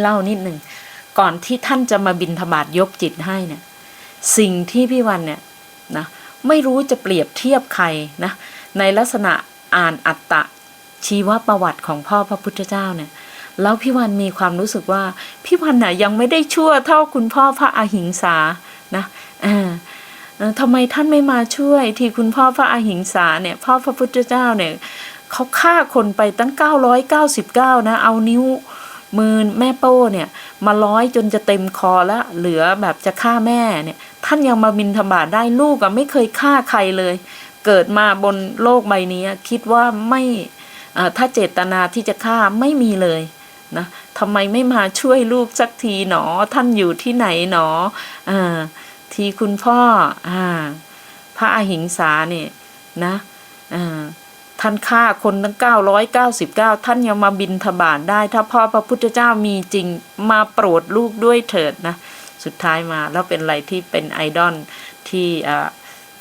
เล่านิดหนึ่งก่อนที่ท่านจะมาบินธบาตยกจิตให้เนี่ย สิ่งที่พี่วันเนี่ยนะไม่รู้จะเปรียบเทียบใครนะในลักษณะอ่านอัตตะชีวประวัติของพ่อพระพุทธเจ้าเนี่ย แล้วพี่วันมีความรู้สึกว่า พี่วันน่ะยังไม่ได้ชั่วเท่าคุณพ่อพระอหิงสานะออเออทำไมท่านไม่มาช่วย ที่คุณพ่อพระอหิงสาเนี่ยพ่อพระพุทธเจ้าเนี่ยเขาฆ่าคนไปตั้ง 999 นะ เอานิ้ว มือแม่โป้เนี่ย มาร้อยจนจะเต็มคอแล้วเหลือแบบจะฆ่าแม่เนี่ย ท่านยังมาบินธบาตได้ลูกอะไม่เคยฆ่าใครเลย เกิดมาบนโลกใบนี้คิดว่าไม่ถ้าเจตนาที่จะฆ่าไม่มีเลยนะทำไมไม่มาช่วยลูกสักทีหนอ ท่านอยู่ที่ไหนหนออทีคุณพ่ออพระอหิงสาเนี่ยนะอ่า ท่านฆ่าคนทั้ง 999 ท่านยังมาบินทบาทได้ ถ้าพ่อพระพุทธเจ้ามีจริงมาโปรดลูกด้วยเถิดนะ สุดท้ายมาแล้วเป็นอะไรที่เป็นไอดอลที่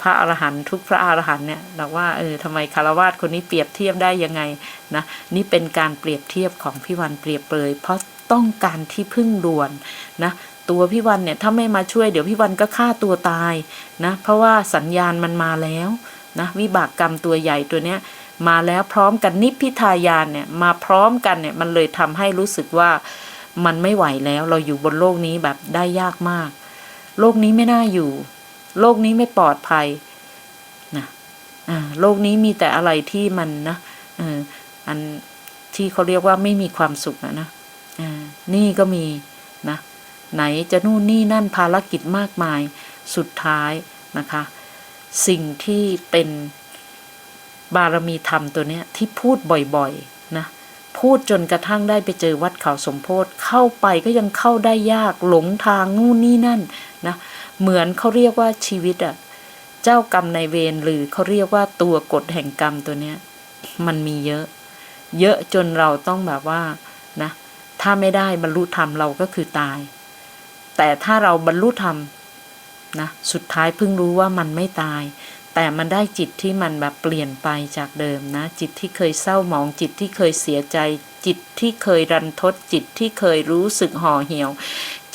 พระอรหันต์ทุกพระอรหันต์เนี่ยเราว่าเออทำไมคารวาสคนนี้เปรียบเทียบได้ยังไงนะนี่เป็นการเปรียบเทียบของพี่วันเปรียบเปรยเพราะต้องการที่พึ่งด่วนนะตัวพี่วันเนี่ยถ้าไม่มาช่วยเดี๋ยวพี่วันก็ฆ่าตัวตายนะเพราะว่าสัญญาณมันมาแล้วนะวิบากกรรมตัวใหญ่ตัวเนี้ย มาแล้วพร้อมกันนิพพิทายานเนี่ยมาพร้อมกันเนี่ยมันเลยทำให้รู้สึกว่ามันไม่ไหวแล้วเราอยู่บนโลกนี้แบบได้ยากมาก โลกนี้ไม่น่าอยู่ โลกนี้ไม่ปลอดภัยนะอ่าโลกนี้มีแต่อะไรที่มันนะเอออันที่เขาเรียกว่าไม่มีความสุขนะนะนี่ก็มีนะไหนจะนู่นนี่นั่นภารกิจมากมายสุดท้ายนะคะ สิ่งที่เป็น บารมีธรรมตัวเนี้ยที่พูดบ่อยๆนะพูดจนกระทั่งได้ไปเจอวัดเขาสมโพธิเข้าไปก็ยังเข้าได้ยากหลงทางนู่นนี่นั่นนะเหมือนเขาเรียกว่าชีวิตอะเจ้ากรรมในเวรหรือเขาเรียกว่าตัวกฎแห่งกรรมตัวเนี้ยมันมีเยอะ เยอะจนเราต้องแบบว่านะถ้าไม่ได้บรรลุธรรมเราก็คือตาย แต่ถ้าเราบรรลุธรรมนะสุดท้ายเพิ่งรู้ว่ามันไม่ตาย แต่มันได้จิตที่มันแบบเปลี่ยนไปจากเดิมนะ จิตที่เคยเศร้าหมอง จิตที่เคยเสียใจ จิตที่เคยรันทด จิตที่เคยรู้สึกห่อเหี่ยว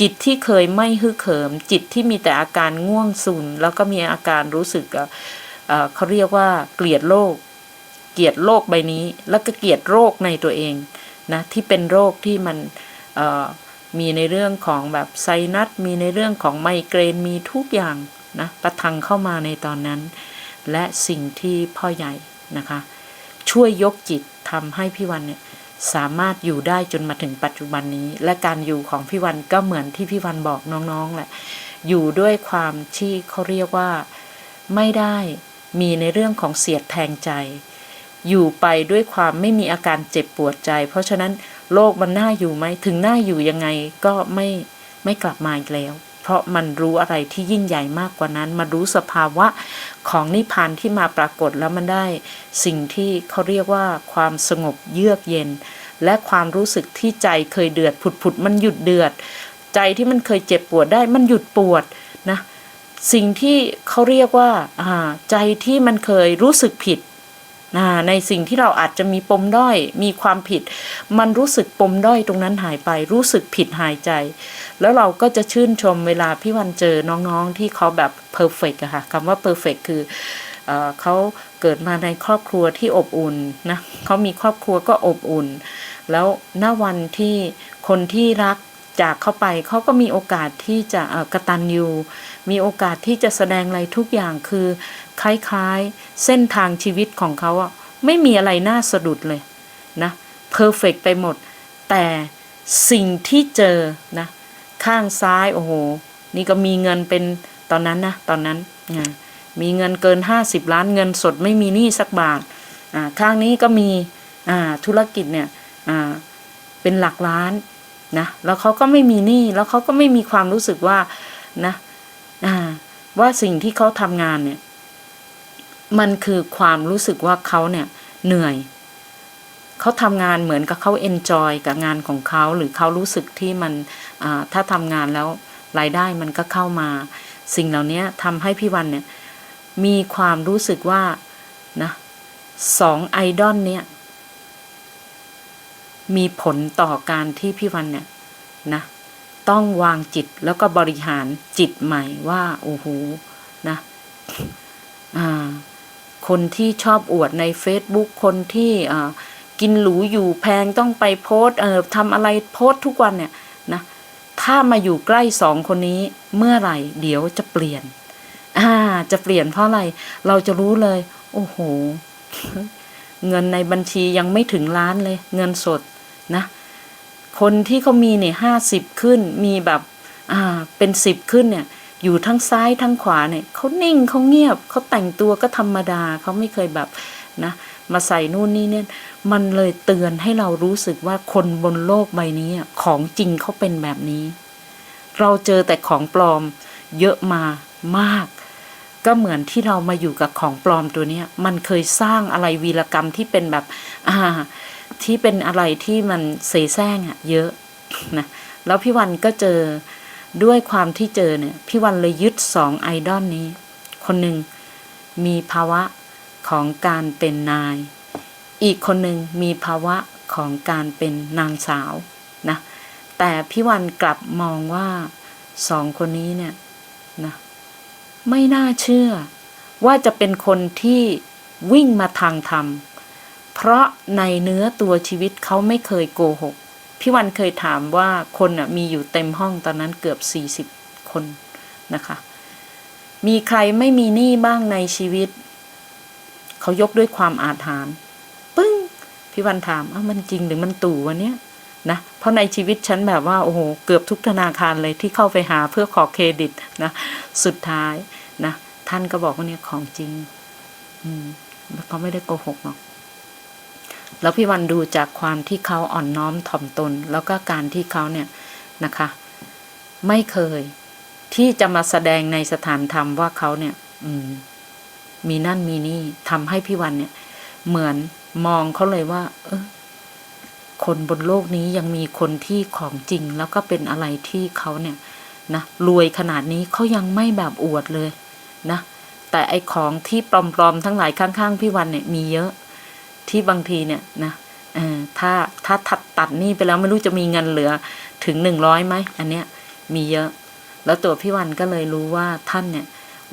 จิตที่เคยไม่ฮึกเหิม จิตที่มีแต่อาการง่วงสุนแล้วก็มีอาการรู้สึกเอ่อเขาเรียกว่าเกลียดโลก เกลียดโลกใบนี้ แล้วก็เกลียดโรคในตัวเองนะที่เป็นโรคที่มันมีในเรื่องของแบบไซนัสมีในเรื่องของไมเกรนมีทุกอย่าง นะประทังเข้ามาในตอนนั้น และสิ่งที่พ่อใหญ่นะคะ ช่วยยกจิตทำให้พี่วันเนี่ยสามารถอยู่ได้จนมาถึงปัจจุบันนี้ และการอยู่ของพี่วันก็เหมือนที่พี่วันบอกน้องๆแหละ อยู่ด้วยความที่เขาเรียกว่าไม่ได้มีในเรื่องของเสียดแทงใจ อยู่ไปด้วยความไม่มีอาการเจ็บปวดใจ เพราะฉะนั้นโลกมันน่าอยู่ไหมถึงน่าอยู่ยังไงก็ไม่ไม่กลับมาอีกแล้ว เพราะมันรู้อะไรที่ยิ่งใหญ่มากกว่านั้น มารู้สภาวะของนิพพานที่มาปรากฏแล้วมันได้ สิ่งที่เขาเรียกว่าความสงบเยือกเย็น และความรู้สึกที่ใจเคยเดือดผุดผุดมันหยุดเดือด ใจที่มันเคยเจ็บปวดได้มันหยุดปวดนะสิ่งที่เขาเรียกว่าใจที่มันเคยรู้สึกผิด ในสิ่งที่เราอาจจะมีปมด้อยมีความผิด มันรู้สึกปมด้อยตรงนั้นหายไป รู้สึกผิดหายใจ แล้วเราก็จะชื่นชมเวลาพี่วันเจอน้องๆที่เขาแบบเพอร์เฟกอะค่ะคำว่าเพอร์เฟกคือเขาเกิดมาในครอบครัวที่อบอุ่นนะเขามีครอบครัวก็อบอุ่น แล้วณวันที่คนที่รัก จากเข้าไปเขาก็มีโอกาสที่จะเอ่อกตัญญูมีโอกาสที่จะแสดงอะไรทุกอย่างคือ คล้ายๆ เส้นทางชีวิตของเขาอะไม่มีอะไรน่าสะดุดเลยนะเพอร์เฟกไปหมด แต่สิ่งที่เจอนะข้างซ้ายโอ้โห นี่ก็มีเงินเป็นตอนนั้นนะตอนนั้นมีเงินเกิน 50 ล้านเงินสดไม่มีหนี้สักบาทข้างนี้ก็มีธุรกิจเนี่ยเป็นหลักล้าน นะแล้วเขาก็ไม่มีหนี้แล้วเขาก็ไม่มีความรู้สึกว่านะอ่าว่าสิ่งที่เขาทำงานเนี่ย มันคือความรู้สึกว่าเขาเนี่ยเหนื่อยเขาทำงานเหมือนกับเขาเอนจอยกับงานของเขาหรือเขารู้สึกที่มันอ่าถ้าทำงานแล้วรายได้มันก็เข้ามา สิ่งเหล่านี้ทำให้พี่วันเนี่ยมีความรู้สึกว่านะสองไอดอลเนี่ย มีผลต่อการที่พี่วันเนี่ยนะต้องวางจิตแล้วก็บริหารจิตใหม่ว่าโอ้โหนะอ่าคนที่ชอบอวดใน Facebook คนที่อ่ากินหรูอยู่แพงต้องไปโพสเอ่อทำอะไรโพสทุกวันเนี่ยนะถ้ามาอยู่ใกล้สองคนนี้เมื่อไหร่ เดี๋ยวจะเปลี่ยนอ่าจะเปลี่ยนเพราะอะไร เราจะรู้เลย โอ้โห เงินในบัญชียังไม่ถึงล้านเลย เงินสด นะ คนที่เขามีเนี่ยห้าสิบขึ้นมีแบบอ่าเป็นสิบขึ้นเนี่ย อยู่ทั้งซ้ายทั้งขวาเนี่ยเขานิ่งเขาเงียบเขาแต่งตัวก็ธรรมดาเขาไม่เคยแบบนะมาใส่นู่นนี่เนี่ย มันเลยเตือนให้เรารู้สึกว่าคนบนโลกใบนี้อะของจริงเขาเป็นแบบนี้ เราเจอแต่ของปลอมเยอะมามาก ก็เหมือนที่เรามาอยู่กับของปลอมตัวเนี้ย มันเคยสร้างอะไรวีรกรรมที่เป็นแบบ อ่า ที่เป็นอะไรที่มันเสแสร้งอะเยอะนะแล้วพี่วันก็เจอด้วยความที่เจอเนี่ยพี่วันเลยยึดสองไอดอลนี้ คนหนึ่งมีภาวะของการเป็นนาย อีกคนหนึ่งมีภาวะของการเป็นนางสาวนะแต่พี่วันกลับมองว่าสองคนนี้เนี่ยนะไม่น่าเชื่อว่าจะเป็นคนที่วิ่งมาทางธรรม เพราะในเนื้อตัวชีวิตเขาไม่เคยโกหก พี่วันเคยถามว่าคนน่ะมีอยู่เต็มห้องตอนนั้นเกือบสี่สิบคนนะคะ มีใครไม่มีหนี้บ้างในชีวิต เขายกด้วยความอาถรรพ์ปึ้ง พี่วันถามอ้ามันจริงหรือมันตู่วันเนี้ยนะเพราะในชีวิตฉันแบบว่าโอ้โหเกือบทุกธนาคารเลยที่เข้าไปหาเพื่อขอเครดิตนะ สุดท้ายนะ ท่านก็บอกว่าเนี่ยของจริง อืมเขาไม่ได้โกหกหรอก แล้วพี่วันดูจากความที่เขาอ่อนน้อมถ่อมตน แล้วก็การที่เขาเนี่ยนะคะ ไม่เคย ที่จะมาแสดงในสถานธรรมว่าเขาเนี่ยอืมมีนั่นมีนี่ทำให้พี่วันเนี่ย เหมือนมองเขาเลยว่า เออคนบนโลกนี้ยังมีคนที่ของจริง แล้วก็เป็นอะไรที่เขาเนี่ยนะรวยขนาดนี้เขายังไม่แบบอวดเลยนะ แต่ไอของที่ปลอมๆทั้งหลายข้างๆพี่วันเนี่ยมีเยอะ ที่บางทีเนี่ยนะถ้าถ้าตัดตัดนี่ไปแล้วไม่รู้จะมีเงินเหลือถึงหนึ่งร้อยไหมอันเนี้ยมีเยอะ แล้วตัวพี่วันก็เลยรู้ว่าท่านเนี่ย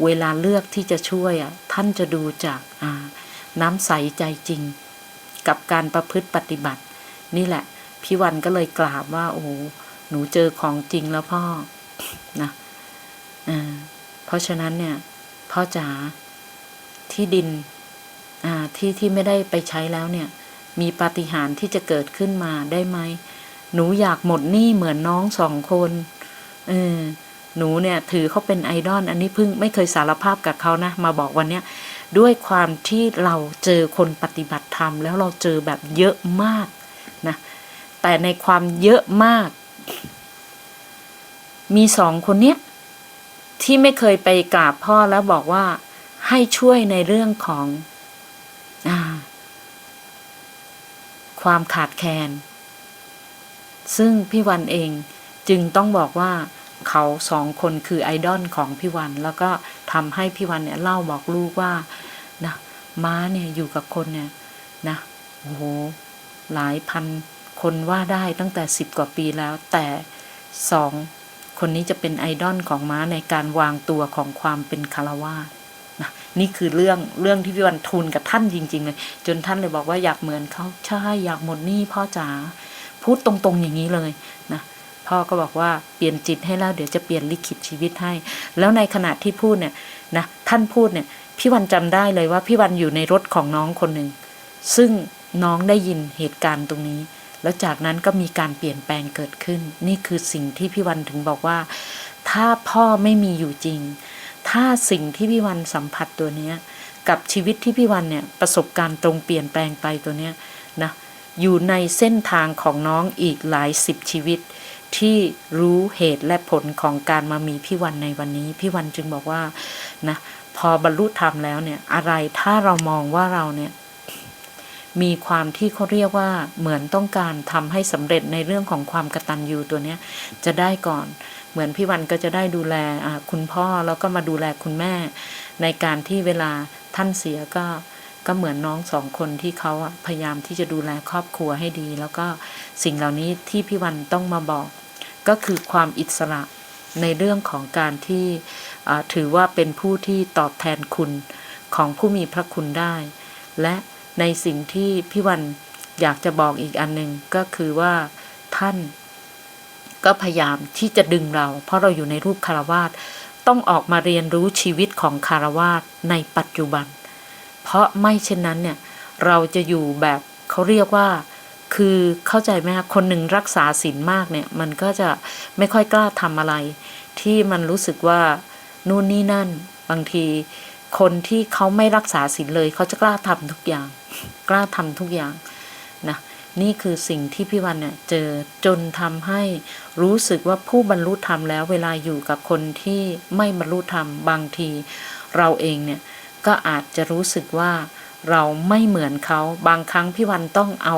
เวลาเลือกที่จะช่วยอะท่านจะดูจากน้ำใสใจจริง กับการประพฤติปฏิบัติ นี่แหละ พี่วันก็เลยกราบว่า โอ้หนูเจอของจริงแล้วพ่อนะอ่าเพราะฉะนั้นเนี่ย พ่อจ๋าที่ดิน ที่ที่ไม่ได้ไปใช้แล้วเนี่ย มีปาฏิหาริย์ที่จะเกิดขึ้นมาได้ไหม หนูอยากหมดหนี้เหมือนน้องสองคนเออหนูเนี่ยถือเขาเป็นไอดอลอันนี้เพิ่งไม่เคยสารภาพกับเขานะ มาบอกวันเนี้ยด้วยความที่เราเจอคนปฏิบัติธรรม แล้วเราเจอแบบเยอะมากนะแต่ในความเยอะมาก มีสองคนเนี้ยที่ไม่เคยไปกราบพ่อแล้วบอกว่าให้ช่วยในเรื่องของอา ความขาดแคลน ซึ่งพี่วันเองจึงต้องบอกว่าเขาสองคนคือไอดอลของพี่วัน แล้วก็ทำให้พี่วันเนี่ยเล่าบอกลูกว่านะม้าเนี่ยอยู่กับคนเนี่ยนะโอ้โหหลายพันคนว่าได้ตั้งแต่สิบกว่าปีแล้วแต่สองคนนี้จะเป็นไอดอลของม้าในการวางตัวของความเป็นคารวาส นี่คือเรื่องเรื่องที่พี่วันทูลกับท่านจริง ๆ เลย จนท่านเลยบอกว่าอยากเหมือนเขาใช่อยากหมดหนี้พ่อจ๋าพูดตรงๆอย่างนี้เลยนะพ่อก็บอกว่าเปลี่ยนจิตให้แล้วเดี๋ยวจะเปลี่ยนลิขิตชีวิตให้ แล้วในขณะที่พูดเนี่ยนะท่านพูดเนี่ยพี่วันจำได้เลยว่าพี่วันอยู่ในรถของน้องคนหนึ่งซึ่งน้องได้ยินเหตุการณ์ตรงนี้ แล้วจากนั้นก็มีการเปลี่ยนแปลงเกิดขึ้น นี่คือสิ่งที่พี่วันถึงบอกว่า ถ้าพ่อไม่มีอยู่จริง ถ้าสิ่งที่พี่วันสัมผัสตัวเนี้ยกับชีวิตที่พี่วันเนี่ยประสบการณ์ตรงเปลี่ยนแปลงไปตัวเนี้ยนะอยู่ในเส้นทางของน้องอีกหลายสิบชีวิต ที่รู้เหตุและผลของการมามีพี่วันในวันนี้ พี่วันจึงบอกว่านะพอบรรลุธรรมแล้วเนี่ยอะไรถ้าเรามองว่าเราเนี่ยมีความที่เขาเรียกว่าเหมือนต้องการทำให้สำเร็จในเรื่องของความกระตัญญูตัวเนี้ยจะได้ก่อน เหมือนพี่วันก็จะได้ดูแลคุณพ่อแล้วก็มาดูแลคุณแม่ ในการที่เวลาท่านเสียก็ก็เหมือนน้องสองคนที่เขาพยายามที่จะดูแลครอบครัวให้ดี แล้วก็สิ่งเหล่านี้ที่พี่วันต้องมาบอก ก็คือความอิสระในเรื่องของการที่ถือว่าเป็นผู้ที่ตอบแทนคุณของผู้มีพระคุณได้ และในสิ่งที่พี่วันอยากจะบอกอีกอันหนึ่งก็คือว่าท่าน ก็พยายามที่จะดึงเรา เพราะเราอยู่ในรูปคารวาสต้องออกมาเรียนรู้ชีวิตของคารวาสในปัจจุบัน เพราะไม่เช่นนั้นเนี่ยเราจะอยู่แบบเขาเรียกว่า คือเข้าใจไหมคะคนหนึ่งรักษาศีลมากเนี่ยมันก็จะไม่ค่อยกล้าทำอะไร ที่มันรู้สึกว่านู่นนี่นั่น บางทีคนที่เขาไม่รักษาศีลเลย เขาจะกล้าทำทุกอย่าง กล้าทำทุกอย่างนะ นี่คือสิ่งที่พี่วันเนี่ยเจอจนทำให้รู้สึกว่าผู้บรรลุธรรมแล้วเวลาอยู่กับคนที่ไม่บรรลุธรรมบางที เราเองเนี่ยก็อาจจะรู้สึกว่าเราไม่เหมือนเขาบางครั้งพี่วันต้องเอา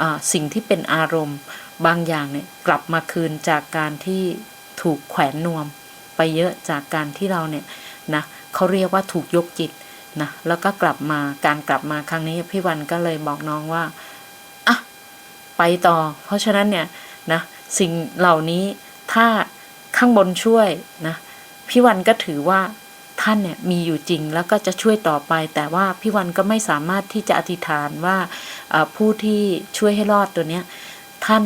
อสิ่งที่เป็นอารมณ์ บางอย่างเนี่ยกลับมาคืนจากการที่ถูกแขวนนวม ไปเยอะจากการที่เราเนี่ยนะเขาเรียกว่าถูกยกจิตนะแล้วก็กลับมาการกลับมาครั้งนี้พี่วันก็เลยบอกน้องว่า ไปต่อ เพราะฉะนั้นเนี่ยนะสิ่งเหล่านี้ถ้าข้างบนช่วยนะพี่วันก็ถือว่าท่านเนี่ยมีอยู่จริงแล้วก็จะช่วยต่อไป แต่ว่าพี่วันก็ไม่สามารถที่จะอธิษฐานว่าผู้ที่ช่วยให้รอดตัวเนี้ยท่าน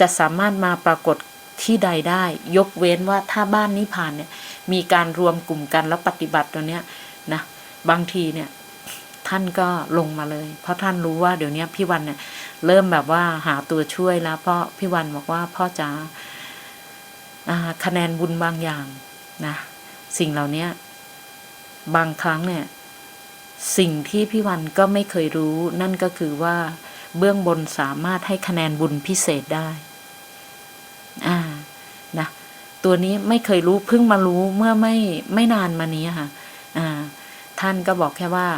จะสามารถมาปรากฏที่ใดได้ ยกเว้นว่าถ้าบ้านนิพพานเนี่ยมีการรวมกลุ่มกันแล้วปฏิบัติตัวเนี้ยนะบางทีเนี่ย ท่านก็ลงมาเลย เพราะท่านรู้ว่าเดี๋ยวนี้พี่วันเนี่ย เริ่มแบบว่าหาตัวช่วยแล้ว เพราะพี่วันบอกว่าพ่อจ๋าคะแนนบุญบางอย่างนะสิ่งเหล่านี้บางครั้งเนี่ย สิ่งที่พี่วันก็ไม่เคยรู้นั่นก็คือว่าเบื้องบนสามารถให้คะแนนบุญพิเศษได้ อ่า นะ ตัวนี้ไม่เคยรู้เพิ่งมารู้เมื่อไม่ไม่นานมานี้ค่ะ อ่า ท่านก็บอกแค่ว่า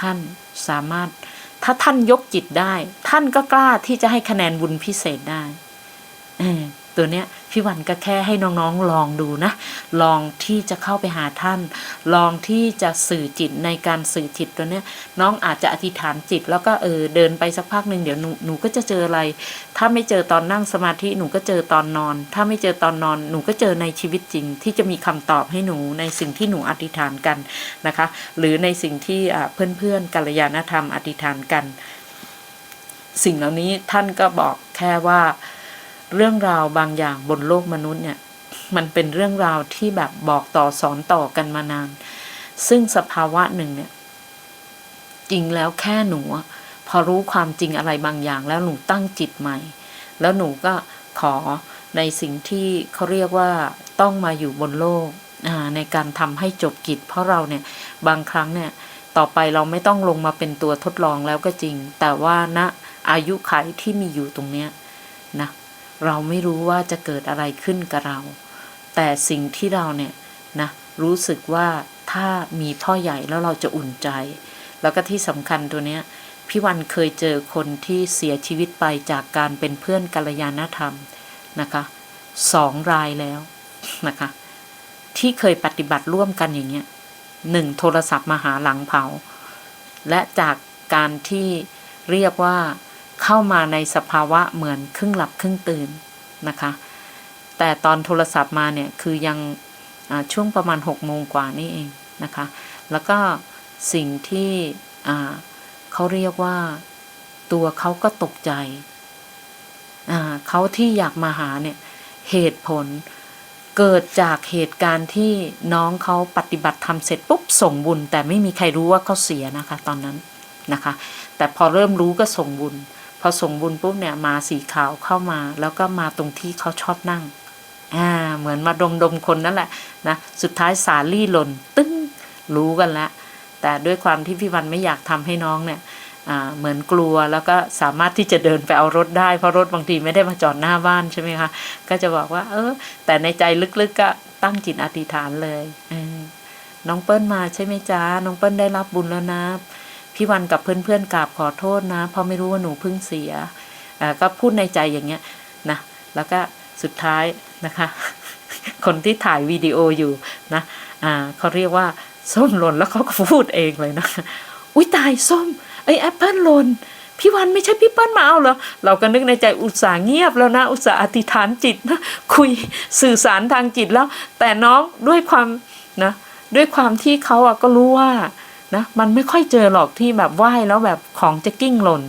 ท่านสามารถ ถ้าท่านยกจิตได้ ท่านก็กล้าที่จะให้คะแนนบุญพิเศษได้ตัวเนี้ย พี่วันก็แค่ให้น้องๆลองดูนะ ลองที่จะเข้าไปหาท่าน ลองที่จะสื่อจิตในการสื่อจิตตัวเนี้ยน้องอาจจะอธิษฐานจิต แล้วก็เออเดินไปสักพักหนึ่งเดี๋ยวหนูหนูก็จะเจออะไร ถ้าไม่เจอตอนนั่งสมาธิหนูก็เจอตอนนอน ถ้าไม่เจอตอนนอนหนูก็เจอในชีวิตจริง ที่จะมีคำตอบให้หนูในสิ่งที่หนูอธิษฐานกันนะคะ หรือในสิ่งที่อ่าเพื่อนๆกัลยาณธรรมอธิษฐานกัน สิ่งเหล่านี้ท่านก็บอกแค่ว่า เรื่องราวบางอย่างบนโลกมนุษย์เนี่ย มันเป็นเรื่องราวที่แบบบอกต่อสอนต่อกันมานาน ซึ่งสภาวะหนึ่งเนี่ย จริงแล้วแค่หนู พอรู้ความจริงอะไรบางอย่าง แล้วหนูตั้งจิตใหม่ แล้วหนูก็ขอในสิ่งที่เขาเรียกว่าต้องมาอยู่บนโลกในการทำให้จบกิจ เพราะเราเนี่ยบางครั้งเนี่ย ต่อไปเราไม่ต้องลงมาเป็นตัวทดลองแล้วก็จริง แต่ว่าณอายุขัยที่มีอยู่ตรงเนี้ยนะ เราไม่รู้ว่าจะเกิดอะไรขึ้นกับเรา แต่สิ่งที่เราเนี่ยนะรู้สึกว่าถ้ามีพ่อใหญ่แล้วเราจะอุ่นใจ แล้วก็ที่สำคัญตัวเนี้ยพี่วันเคยเจอคนที่เสียชีวิตไปจากการเป็นเพื่อนกัลยาณธรรมนะคะสองรายแล้วนะคะที่เคยปฏิบัติร่วมกันอย่างเงี้ยหนึ่งโทรศัพท์มาหาหลังเผา และจากการที่เรียกว่า เข้ามาในสภาวะเหมือนครึ่งหลับครึ่งตื่นนะคะ แต่ตอนโทรศัพท์มาเนี่ยคือยังช่วงประมาณหกโมงกว่านี่เองนะคะ แล้วก็สิ่งที่เขาเรียกว่าตัวเขาก็ตกใจ เขาที่อยากมาหาเนี่ยเหตุผลเกิดจากเหตุการณ์ที่น้องเขาปฏิบัติทำเสร็จปุ๊บส่งบุญ แต่ไม่มีใครรู้ว่าเขาเสียนะคะตอนนั้นนะคะ แต่พอเริ่มรู้ก็ส่งบุญ อส่งบุญปุ๊บเนี่ยมาสีขาวเข้ามา แล้วก็มาตรงที่เขาชอบนั่งอ่าเหมือนมาดมดมคนนั่นแหละนะสุดท้ายสาลี่หล่นตึ้งรู้กันแล้วแต่ด้วยความที่พี่วันไม่อยากทำให้น้องเนี่ยอ่าเหมือนกลัวแล้วก็สามารถที่จะเดินไปเอารถได้ เพราะรถบางทีไม่ได้มาจอดหน้าบ้านใช่ไหมคะก็จะบอกว่า เออ แต่ในใจลึกๆก็ตั้งจิตอธิษฐานเลยเออน้องเปิ้ลมาใช่ไหมจ๊ะน้องเปิ้ลได้รับบุญแล้วนะ พี่วันกับเพื่อนๆกราบขอโทษนะ เพราะไม่รู้ว่าหนูเพิ่งเสียก็พูดในใจอย่างเงี้ยนะแล้วก็สุดท้ายนะคะ คนที่ถ่ายวิดีโออยู่นะอ่าเขาเรียกว่าส้มหล่นแล้วเขาก็พูดเองเลยนะอุ้ยตายส้มไอ้แอปเปิลหล่นพี่วันไม่ใช่พี่เปิ้ลมาเอาเหรอ เราก็นึกในใจอุตส่าห์เงียบแล้วนะ อุตส่าห์อธิษฐานจิตนะคุยสื่อสารทางจิตแล้ว แต่น้องด้วยความนะด้วยความที่เขาอะก็รู้ว่า นะมันไม่ค่อยเจอหรอกที่แบบไหว้แล้วแบบของจะกิ้งหล่น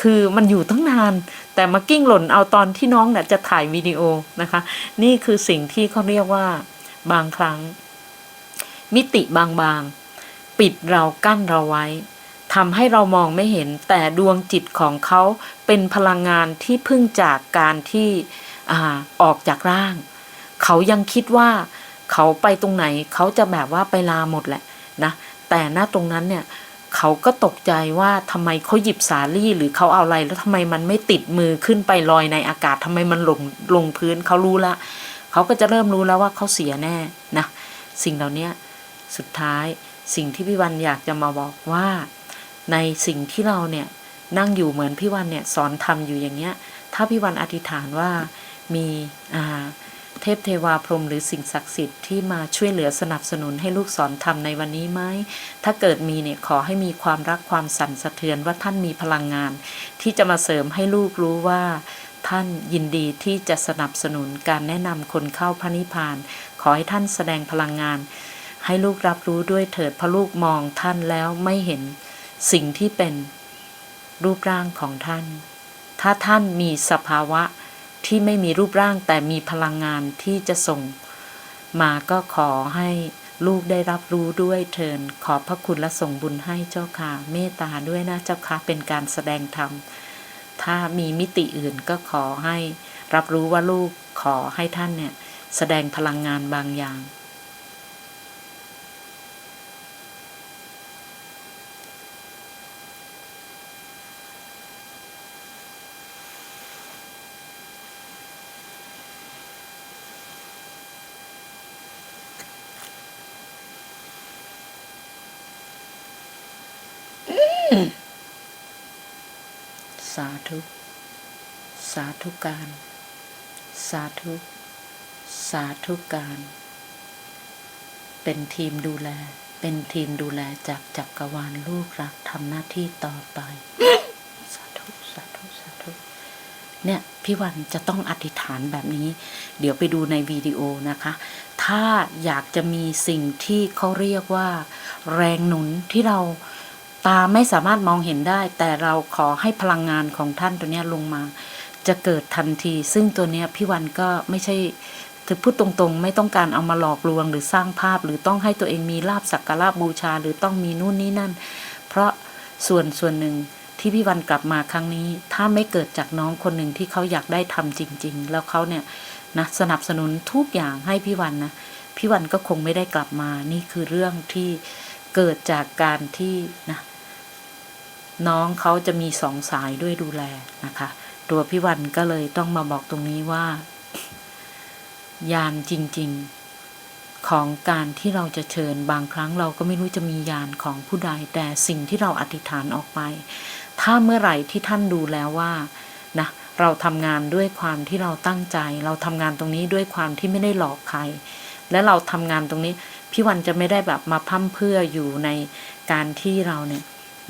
คือมันอยู่ตั้งนาน แต่มากิ้งหล่นเอาตอนที่น้องเนี่ยจะถ่ายวิดีโอนะคะ นี่คือสิ่งที่เขาเรียกว่าบางครั้ง มิติบางๆ ปิดเรากั้นเราไว้ทำให้เรามองไม่เห็นแต่ดวงจิตของเขาเป็นพลังงานที่พึ่งจากการที่อาออกจากร่าง เขายังคิดว่าเขาไปตรงไหนเขาจะแบบว่าไปลาหมดแหละนะ แต่ณตรงนั้นเนี่ยเขาก็ตกใจว่าทำไมเขาหยิบสาลี่หรือเขาเอาอะไร แล้วทำไมมันไม่ติดมือขึ้นไปลอยในอากาศทำไมมันลงลงพื้นเขารู้ละเขาก็จะเริ่มรู้แล้วว่าเขาเสียแน่นะสิ่งเหล่านี้สุดท้ายสิ่งที่พี่วันอยากจะมาบอกว่า ในสิ่งที่เราเนี่ยนั่งอยู่เหมือนพี่วันเนี่ยสอนทำอยู่อย่างเงี้ย ถ้าพี่วันอธิษฐานว่ามีอ่า เทพเทวาพรหมหรือสิ่งศักดิ์สิทธิ์ที่มาช่วยเหลือสนับสนุนให้ลูกสอนทำในวันนี้ไหม ถ้าเกิดมีเนี่ยขอให้มีความรักความสั่นสะเทือนว่าท่านมีพลังงาน ที่จะมาเสริมให้ลูกรู้ว่า ท่านยินดีที่จะสนับสนุนการแนะนำคนเข้าพระนิพพาน ขอให้ท่านแสดงพลังงาน ให้ลูกรับรู้ด้วยเถิดพระลูกมองท่านแล้วไม่เห็นสิ่งที่เป็นรูปร่างของท่าน ถ้าท่านมีสภาวะ ที่ไม่มีรูปร่างแต่มีพลังงานที่จะส่ง มาก็ขอให้ลูกได้รับรู้ด้วยเทินขอบพระคุณและส่งบุญให้เจ้าค่ะ เมตตาด้วยนะเจ้าค่ะเป็นการแสดงธรรม ถ้ามีมิติอื่นก็ขอให้ รับรู้ว่าลูกขอให้ท่านเนี่ย แสดงพลังงานบางอย่าง สา ธุ สาธุการ สาธุ สาธุการ เป็นทีมดูแล เป็นทีมดูแลจากจักรวาลลูกรักทำหน้าที่ต่อไป สาธุ สาธุ สาธุ เนี่ยพี่วันจะต้องอธิษฐานแบบนี้ เดี๋ยวไปดูในวิดีโอนะคะ ถ้าอยากจะมีสิ่งที่เขาเรียกว่า แรงหนุนที่เรา ตาไม่สามารถมองเห็นได้ แต่เราขอให้พลังงานของท่านตัวนี้ลงมา จะเกิดทันที ซึ่งตัวนี้พี่วันก็ไม่ใช่ถือพูดตรงๆ ไม่ต้องการเอามาหลอกลวงหรือสร้างภาพ หรือต้องให้ตัวเองมีลาบสักการะบูชา หรือต้องมีนู่นนี่นั่น เพราะส่วนส่วนหนึ่งที่พี่วันกลับมาครั้งนี้ ถ้าไม่เกิดจากน้องคนหนึ่งที่เขาอยากได้ทำจริง ๆ แล้วเขาเนี่ยนะสนับสนุนทุกอย่างให้พี่วันนะพี่วันก็คงไม่ได้กลับมานี่คือเรื่องที่เกิดจากการที่นะ น้องเขาจะมีสองสายด้วยดูแลนะคะ ตัวพี่วันก็เลยต้องมาบอกตรงนี้ว่า ยานจริง ๆ ของการที่เราจะเชิญบางครั้งเราก็ไม่รู้จะมียานของผู้ใดแต่สิ่งที่เราอธิษฐานออกไป ถ้าเมื่อไหร่ที่ท่านดูแล้วว่านะเราทำงานด้วยความที่เราตั้งใจ เราทำงานตรงนี้ด้วยความที่ไม่ได้หลอกใคร และเราทำงานตรงนี้ พี่วันจะไม่ได้แบบมาพั่มเพื่ออยู่ในการที่เราเนี่ย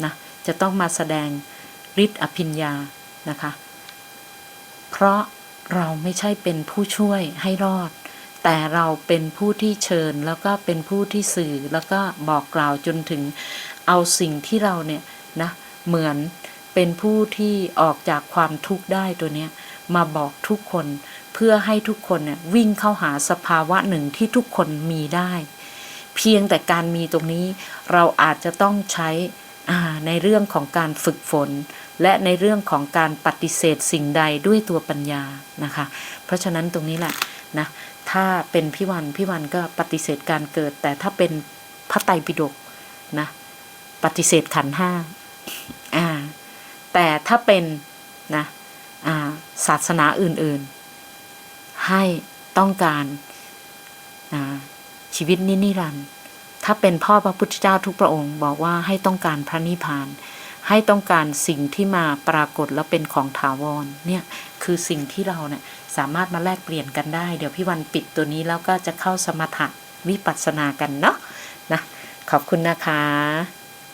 นะ จะต้องมาแสดงฤทธิ์อภิญญานะคะ เพราะเราไม่ใช่เป็นผู้ช่วยให้รอด แต่เราเป็นผู้ที่เชิญแล้วก็เป็นผู้ที่สื่อแล้วก็บอกกล่าวจนถึงเอาสิ่งที่เราเนี่ยนะเหมือนเป็นผู้ที่ออกจากความทุกข์ได้ตัวเนี้ยมาบอกทุกคนเพื่อให้ทุกคนเนี่ยวิ่งเข้าหาสภาวะหนึ่งที่ทุกคนมีได้ เพียงแต่การมีตรงนี้เราอาจจะต้องใช้ ในเรื่องของการฝึกฝน และในเรื่องของการปฏิเสธสิ่งใดด้วยตัวปัญญานะคะ เพราะฉะนั้นตรงนี้แหละนะถ้าเป็นพี่วันพี่วันก็ปฏิเสธการเกิด แต่ถ้าเป็นพระไตรปิฎกนะปฏิเสธขันห้าอ่าแต่ถ้าเป็นนะอ่าศาสนาอื่นๆ ให้ต้องการชีวิตนิรันดร์ ถ้าเป็นพ่อพระพุทธเจ้าทุกพระองค์บอกว่าให้ต้องการพระนิพพาน ให้ต้องการสิ่งที่มาปรากฏแล้วเป็นของถาวรเนี่ยคือสิ่งที่เราเนี่ยสามารถมาแลกเปลี่ยนกันได้ เดี๋ยวพี่วันปิดตัวนี้แล้วก็จะเข้าสมถะวิปัสสนากันเนาะนะขอบคุณนะคะ